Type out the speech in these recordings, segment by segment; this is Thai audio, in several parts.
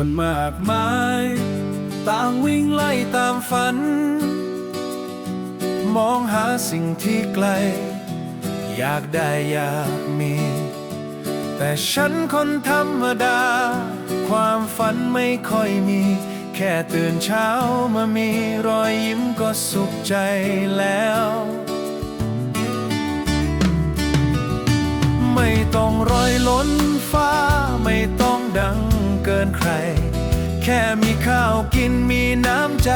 คนมากมาย ต่างวิ่งไล่ตามฝัน มองหาสิ่งที่ไกล อยากได้อยากมี แต่ฉันคนธรรมดา ความฝันไม่ค่อยมี แค่ตื่นเช้ามามีรอยยิ้มก็สุขใจแล้วไม่ต้องรอยล้นฟ้าไม่ต้อง ใคร แค่มีข้าวกินมีน้ำใจ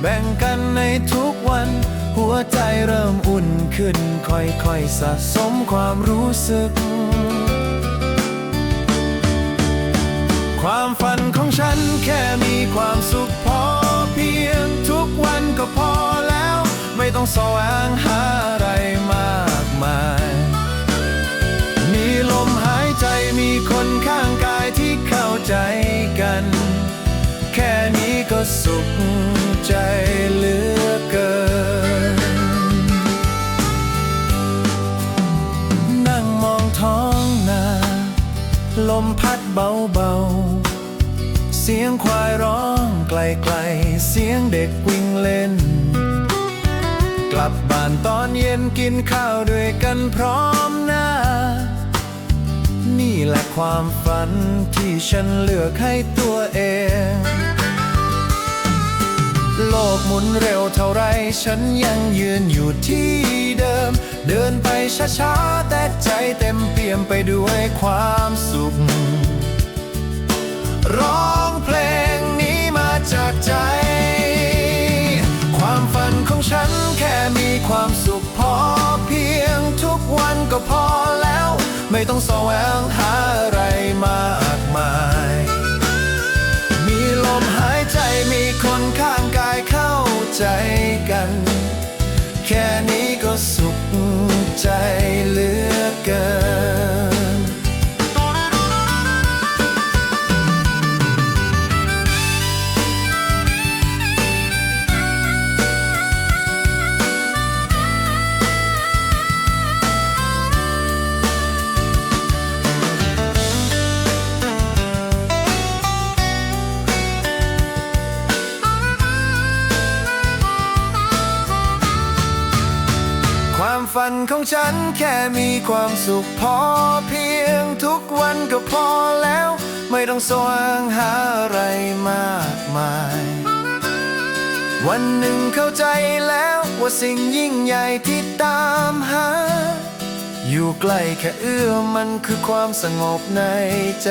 แบ่งกันในทุกวัน หัวใจเริ่มอุ่นขึ้น ค่อยๆสะสมความรู้สึก ความฝันของฉันแค่มีความสุขพอเพียงทุกวันก็พอแล้ว ไม่ต้องแสวงหาอะไรมากมาย มีลมหายใจมีคนข้างกายที่เข้า ใจกัน แค่นี้ก็สุขใจเหลือเกิน นั่งมองท้องนา ลมพัดเบาๆ เสียงควายร้องไกลๆ เสียงเด็กวิ่งเล่น กลับบ้านตอนเย็นกินข้าวด้วยกันพร้อมหน้า นี่แหละความฝันที่ฉันเลือกให้ตัวเอง โลกหมุนเร็วเท่าไรฉันยังยืนอยู่ที่เดิม เดินไปช้าๆ แต่ใจเต็มเปี่ยมไปด้วยความสุข ร้องเพลงนี้มาจากใจ ความฝันของฉันแค่มีความสุขพอเพียงทุกวันก็พอแล้ว ไม่ต้องสว ใฝันของฉันแค่มีความสุขพอเพียงทุกวันก็พอแล้ว ไม่ต้องสวงหาอะไรมากมาย วันหนึ่งเข้าใจแล้วว่าสิ่งยิ่งใหญ่ที่ตามหา อยู่ใกล้แค่เอื้อมมันคือความสงบในใจ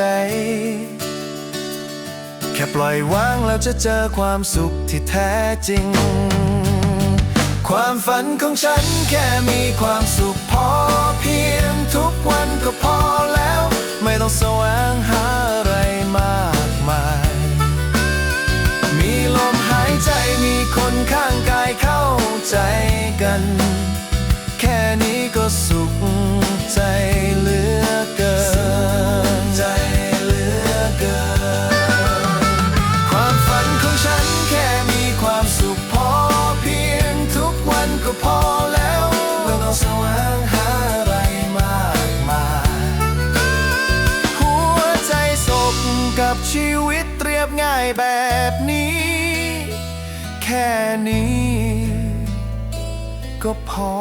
แค่ปล่อยวางแล้วจะเจอความสุขที่แท้จริง ความฝันของฉันแค่มีความสุขพอเพียงทุกวันก็พอแล้ว ไม่ต้องแสวงหาอะไรมากมาย มีลมหายใจมีคนข้างกายเข้าใจกัน แค่นี้ก็สุขใจ แค่นี้ ก็พอ